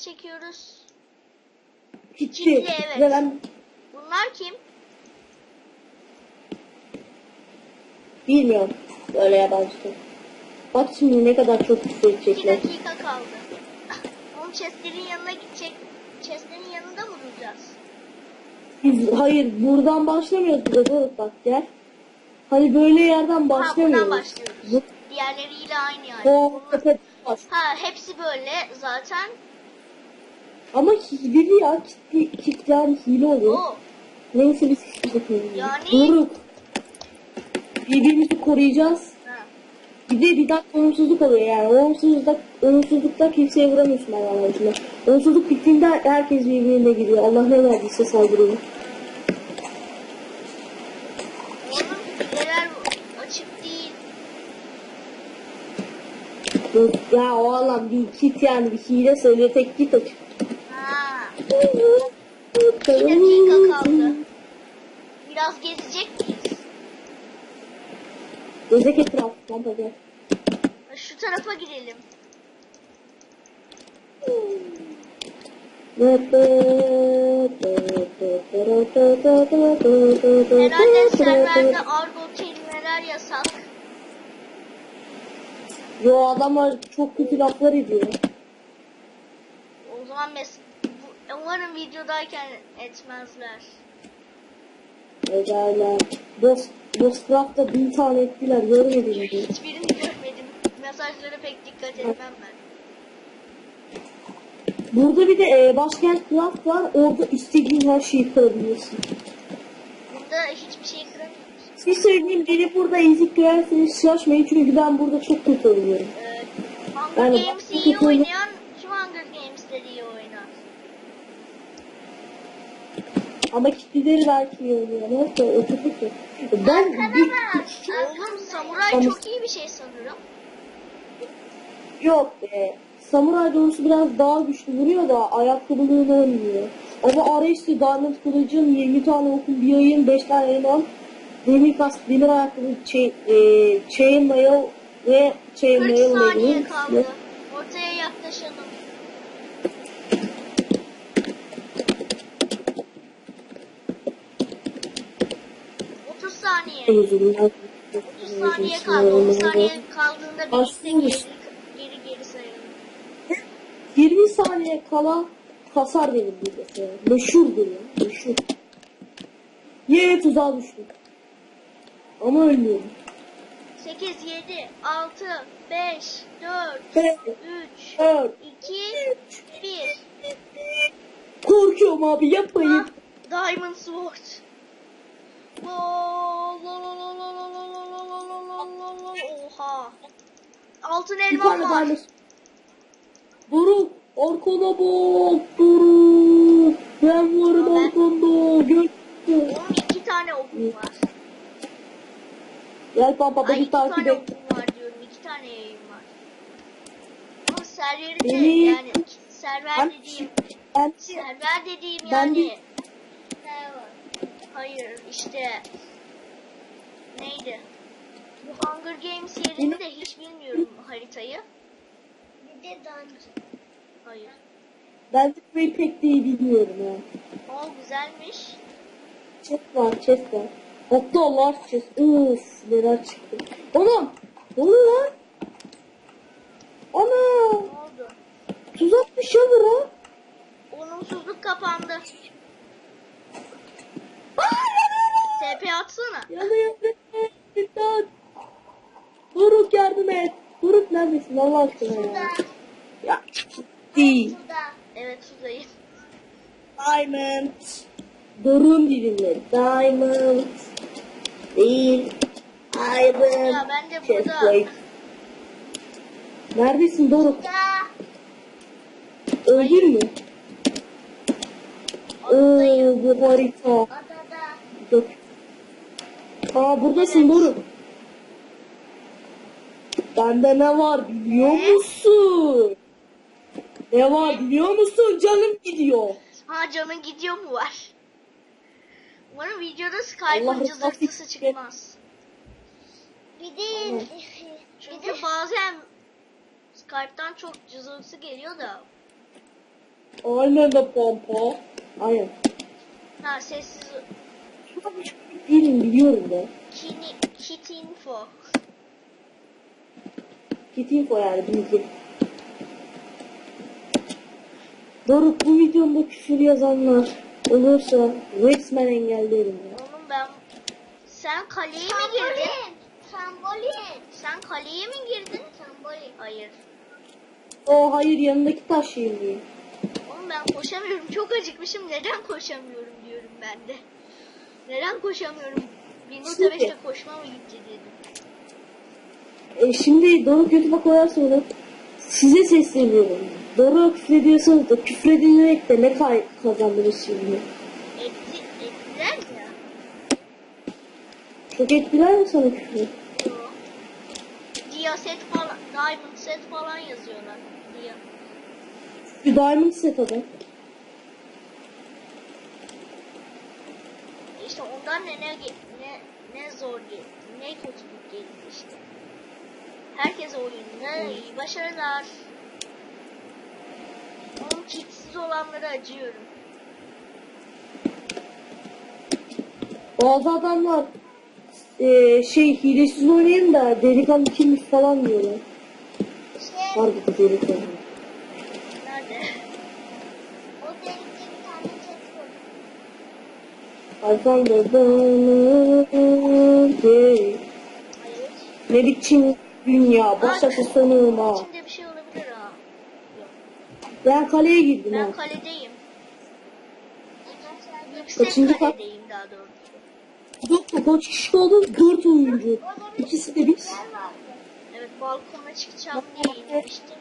Harita 5'te Hunger Games çekiyoruz. Gitti. Gitti, evet. Ve ben Bunlar kim? bilmiyorum. Böyle yabancı. Bak şimdi ne kadar çok küfür 2 edecekler. dakika kaldı. Oğlum chestlerin yanına gidecek. Chestlerin yanında mı duracağız? Biz, hayır buradan başlamıyoruz burada dur bak gel. Hani böyle yerden Ha başlamıyoruz. buradan başlıyoruz. Diğerleriyle aynı yani. o. Ha hepsi böyle zaten. Ama hileli ya. Kit, kit yani hile oluyor. O. Neyse biz hiçbir şey. Yani- Doruk. Birbirimizi koruyacağız. Ha. Bir de bir dakika olumsuzluk oluyor yani. Olumsuzlukta, olumsuzlukta kimseye vuramıyorsun Allah'ın izniyle. Olumsuzluk bittiğinde herkes birbirine giriyor. Allah ne verdiyse saldırıyor. Ya o alan bir kit yani bir hile söylüyor tek kit açık. 2 dakika kaldı. Biraz gezecek miyiz? Gezek etrafından da. Şu tarafa gidelim. Herhalde serverde argo kelimeler yasak. Yo adamlar çok kötü laflar ediyor. O zaman mes bu- umarım videodayken etmezler. Ederler. Boss, Bosscraft'ta bin tane ettiler görmedin mi? Hiçbirini görmedim. Mesajlara pek dikkat etmem ben. Burada bir de e, başkent craft var. Orada istediğin her şeyi kırabiliyorsun. Burada hiçbir şey kıramıyoruz. Bir söyleyeyim beni burada ezik görerseniz şaşmayın çünkü ben burada çok kötü oluyorum. Ee, Hunger Yani Games'i bak- iyi oynayan şu Hunger Games'leri iyi oynar. Ama kitleleri oluyor. Neyse o kötü ki. Ben bir, Oğlum samuray Ama- çok iyi bir şey sanırım. yok be. Samuray doğrusu biraz daha güçlü vuruyor da ayakkabılığını oynuyor. Ama arayışlı diamond kılıcın 20 tane okun bir yayın 5 tane elman demir kask demir ayakkabı chain, e, chain mail ve chain 40 mail saniye kaldı. Ortaya yaklaşalım. Otuz saniye. 30 saniye kaldı. 30 saniye kaldığında bir işte geri, geri geri sayalım. 20 saniye kala hasar benim bilgisayar. Meşhurdur ya. Meşhur. Yine tuzağa düştüm. Ama ölmüyorum. 8, 7, 6, 5, 4, Evet. 3, Evet. 2, 1. Korkuyorum abi yapmayın. Diamond Sword. Oha. Altın elma var. diamond. Doruk. Arkana bak. Doruk. Ben varım Ben- arkanda. Gel. Onun iki tane okum var. Gel Ay beni iki takip et. okum var diyorum. iki tane yayın var. Ama serveri de yani server Ben, dediğim ben, server dediğim Ben yani bir- hayır işte neydi? Bu Hunger Games yerini de hiç bilmiyorum haritayı. Bir de dungeon. Hayır. ben de burayı pek de iyi bilmiyorum ya. O güzelmiş. Chest var, chest var. Hatta large chest. Uf, neler çıktı. Anam! Ne oluyor lan? Ana! Ne oldu? Tuzakmış ya bura. Olumsuzluk kapandı. TP atsana. Yanıyorum. İmdat. Doruk yardım et. Doruk neredesin Allah aşkına ya? Ya. Değil. Evet Suzay'ı. Diamond. Doruk'un dibinde. Diamond. Değil. Iron. Ya ben de burada. Neredesin Doruk? Öldün mü? Bu harita. Yok. Aa buradasın Doruk. Bende ne var biliyor musun? Ne var biliyor musun? Canım gidiyor. Ha canın gidiyor mu var? Umarım videoda Skype'ın cızırtısı çıkmaz. Bir de Çünkü bazen Skype'tan çok cızıltısı geliyor da. Aynen de pompa. Aynen. Ha sessiz Değilim biliyorum da. kini, kit info. Git info yani bilgi. Doruk bu videomda küfür yazanlar olursa resmen engellerim ya. Oğlum ben sen kaleye mi girdin? Trambolin. Sen kaleye mi girdin? Trambolin. Hayır. O hayır yanındaki taş yiyeyim. Oğlum ben koşamıyorum. Çok acıkmışım. Neden koşamıyorum diyorum ben de. Neden koşamıyorum? Çünkü- beşte koşma mı gitti dedim. E şimdi Doruk YouTube'a koyarsa onu size sesleniyorum. Doruk küfrediyorsanız da küfredilerek de ne kay kazandınız şimdi? Etti, ettiler ya. Çok etkiler mi sana küfrü? Yo. Dia set falan, diamond set falan yazıyorlar. Dia. Bir diamond set adam. İşte ondan ne ne ne ne zor geldi, ne kötülük geldi işte. Herkes oyununa iyi başarılar. Onun kitsiz olanlara acıyorum. Bazı adamlar e, şey hilesiz oynayın da delikanlı kimmiş falan diyorlar. Şey, Var bir delikanlı. nerede? O delikte bir tane chat var. Alfamda Hayır. Ne biçim dünya başası sanığıma. İçinde bir şey olabilir ha. Ben kaleye girdim Ben ha. kaledeyim. Yüksek Kaçıncı kat? kaledeyim daha doğrusu. Doktor kaç kişi oldu? Dört oyuncu. İkisi de biz. Evet balkona çıkacağım diye inmiştim.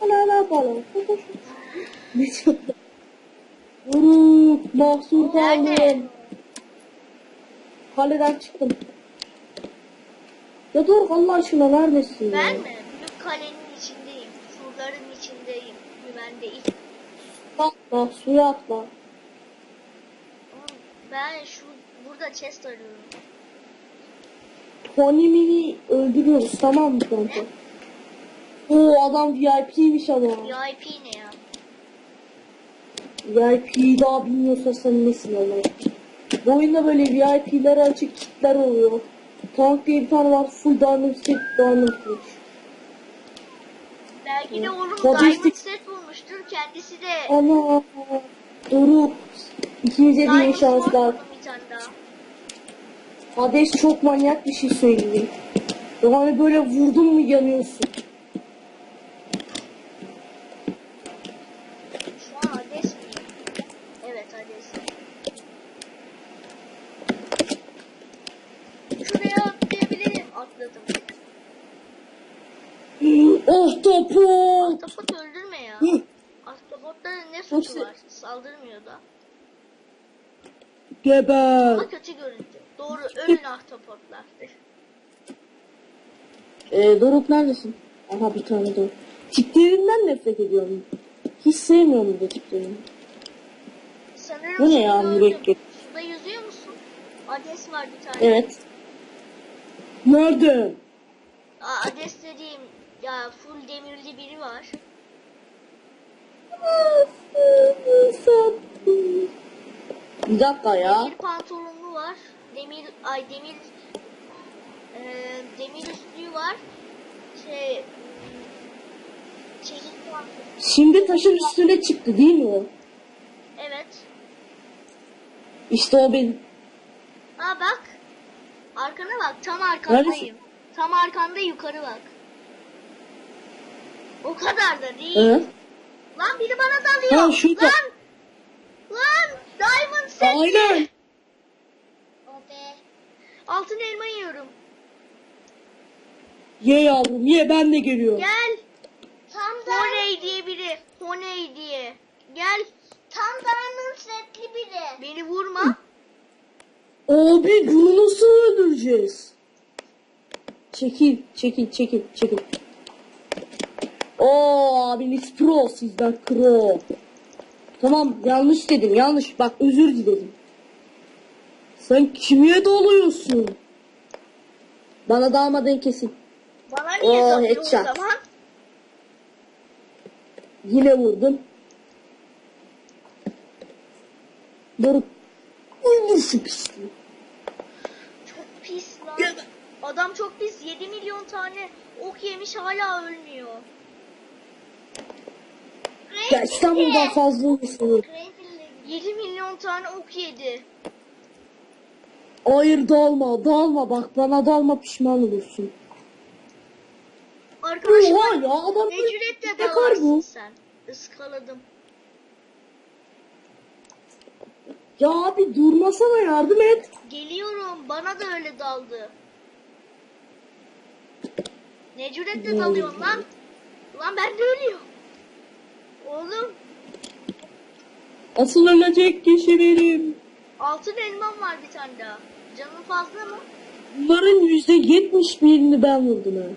Hala ne yapalım? Ne diyor? Doruk mahsur kaldım. Kaleden çıktım. Ya Doruk Allah aşkına neredesin? Ben mi? Büyük kalenin içindeyim. Surların içindeyim. Güvendeyim. Atla suya atla. Oğlum, Ben şu burada chest arıyorum. Tony'mini öldürüyoruz tamam mı kanka? Oo adam VIP'ymiş ama. VIP ne ya? VIP'yi daha bilmiyorsa sen nesin Allah? Bu oyunda böyle VIP'lere açık kitler oluyor. Tank diye bir tane var full diamond set diamond kılıç. Belki de oğlum diamond set bulmuştur. Kendisi de Ana Doruk ikimize de iyi şanslar. Hades çok manyak bir şey söyleyeyim. Yani böyle vurdun mu yanıyorsun. Şu an Hades miyim? Evet Hades. Şuraya atlayabilirim. Atladım. Oh topu. Ahtapot öldürme ya. Ahtapotların ne suçu var? Saldırmıyor da. Geber. Ama kötü görüntü. Doğru ölün ahtapotlar. Ee, Doruk neredesin? Aha bir tane Doruk. Tiplerinden nefret ediyorum. Hiç sevmiyorum bu tiplerini. Sanırım Bu ne ya, mürekkep? Suda yüzüyor musun? Hades var bir tane. Evet. Nerede? Aa, Hades dediğim ya full demirli biri var. Bir dakika ya. Demir pantolonlu var. Demir ay demir e, demir üstlüğü var. Şey çelik var. Şimdi taşın üstüne çıktı değil mi o? İşte o benim. Aa bak. Arkana bak. Tam arkandayım. Neredesin? Tam arkanda yukarı bak. O kadar da değil. Evet. Lan biri bana dalıyor. Ha, şurada. Lan. Lan. Diamond set. Aynen. O be. Altın elma yiyorum. Ye yavrum ye ben de geliyorum. Gel. Tam Honey diye biri. Honey diye. Gel. Tam diamond setli biri. Beni vurma. Abi bunu nasıl öldüreceğiz? Çekil, çekil, çekil, çekil. Oo abiniz pro, sizden pro. Tamam yanlış dedim, yanlış. Bak özür diledim. Sen kime doluyorsun? Bana dalmadan kesin. Bana niye Oo, o zaman? Yine vurdum. Öldür şu pisliği. Çok pis lan. Adam çok pis. 7 milyon tane ok yemiş hala ölmüyor. Ya İstanbul'dan fazla olsun. 7 milyon tane ok yedi. Hayır dalma dalma bak bana dalma pişman olursun. Arkadaşım Oha ya adam ne cüretle dalarsın bu. sen. Iskaladım. Ya abi durmasana yardım et. Geliyorum. Bana da öyle daldı. Ne cüretle dalıyorsun lan? Lan ben de ölüyorum. Oğlum Asıl ölecek kişi benim. altın elmam var bir tane daha. Canın fazla mı? Bunların yüzde yetmiş birini ben vurdum ha.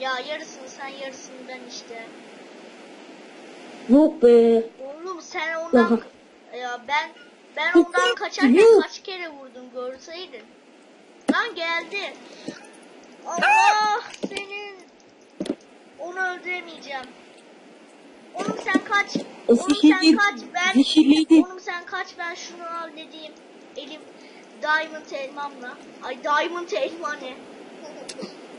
Ya yarısını sen yarısını ben işte. Yok be. Sen ondan ya ben ben ondan kaçarken kaç kere vurdum görseydin. Lan geldi. Allah senin onu öldüremeyeceğim. Oğlum sen kaç. Oğlum sen kaç. Ben. Oğlum sen kaç ben şunu al dediğim elim diamond elmamla. Ay diamond elma ne?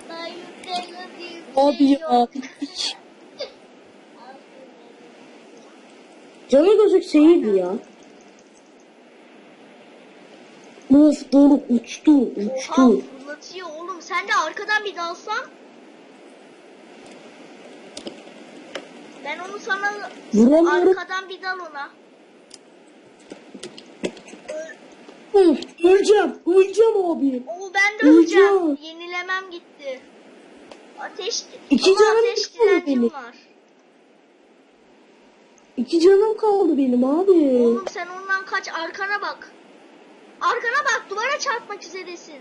diamond elma diye bir Abi şey ya. yok. bittik. Canı gözük şeydi ya. Of Doruk uçtu Oha uçtu. fırlatıyor oğlum. Sen de arkadan bir dalsan. Ben onu sana Vuramıyorum. arkadan bir dal ona. Of, öleceğim öleceğim abi. Oo ben de öleceğim. Öleceğim. Yenilemem gitti. Ateş, İki ama ateş direncim var. İki canım kaldı benim abi. Oğlum sen ondan kaç arkana bak. Arkana bak duvara çarpmak üzeresin.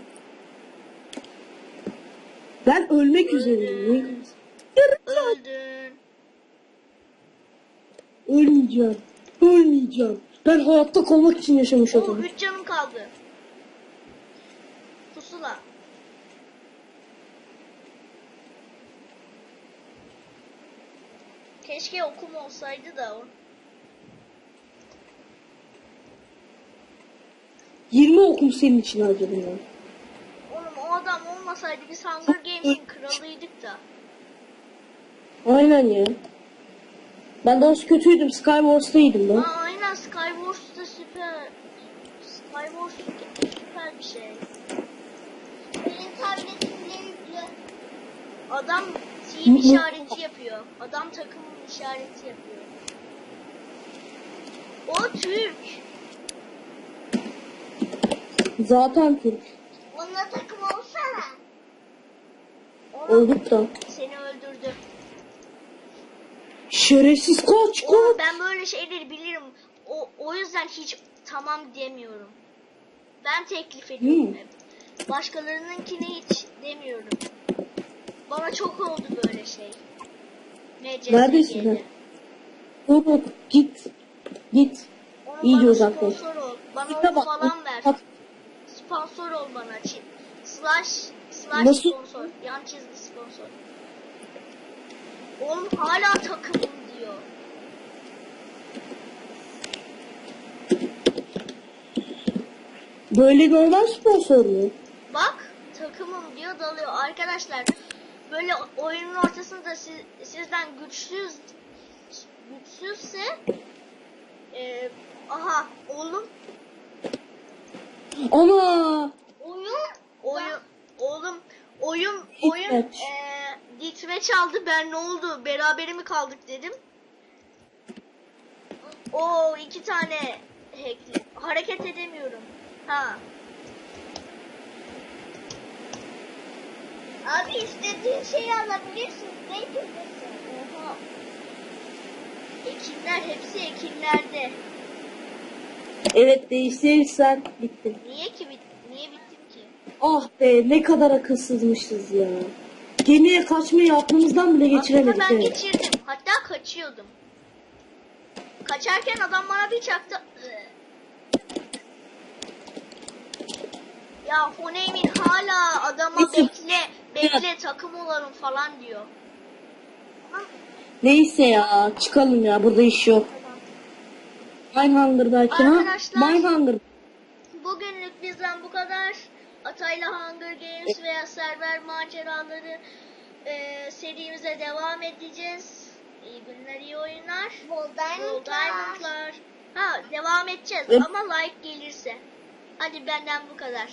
Ben ölmek üzereyim. Öldün. Ölmeyeceğim. Ölmeyeceğim. Ben hayatta kalmak için yaşamış adamım. 3 canım kaldı. Pusula. Keşke okum olsaydı da o. 20 okum senin için harcadım ya. Oğlum o adam olmasaydı biz Hunger Games'in kralıydık da. Aynen ya. Ben doğrusu kötüydüm. Skywars'taydım ben. Aa, aynen Skywars da süper. Skywars süper bir şey. Benim tabletimle yüklü. Adam team işareti yapıyor. Adam takımın işareti yapıyor. O Türk. Zaten Türk. Onunla takım olsana. Olduk da. Seni öldürdü. Şerefsiz Oğlum kaç. ben böyle şeyleri bilirim. O, o yüzden hiç tamam demiyorum. Ben teklif ediyorum Hmm. hep. Başkalarınınkine hiç demiyorum. Bana çok oldu böyle şey. MCSG'de. Neredesin sen? Doruk git. Git. Onu İyice bana uzaklaş. sponsor ol. Bana Gite onu bak. falan ver. Bak, Sponsor ol bana. Çi- Slash, slash Nasıl? sponsor. Yan çizgi sponsor. Oğlum hala takımım diyor. Böyle normal sponsor mu? Bak takımım diyor dalıyor. Arkadaşlar böyle oyunun ortasında siz, sizden güçsüz güçsüzse e, aha oğlum Ama oyun oyun oğlum oyun oyun e, ditme çaldı ben ne oldu berabere mi kaldık dedim. O iki tane hackli hareket edemiyorum. Ha. Abi istediğin şeyi alabilirsin. Türlüsün? Oha. Ekinler hepsi ekinlerde. evet değiştirirsen bitti. Niye ki bit niye bittim ki? Ah be ne kadar akılsızmışız ya. Gemiye kaçmayı aklımızdan bile geçiremedik. Aslında ben evet. geçirdim. Hatta kaçıyordum. Kaçarken adam bana bir çaktı. Ya Honeymin hala bekle takım olalım falan diyor. Neyse ya çıkalım ya burada iş yok. Minehunger belki ha? Arkadaşlar- Minehunger. Bugünlük bizden bu kadar. Atayla Hunger Games veya server maceraları e, serimize devam edeceğiz. İyi günler, iyi oyunlar. Bol diamondlar. diamondlar. Ha devam edeceğiz Evet. ama like gelirse. Hadi benden bu kadar.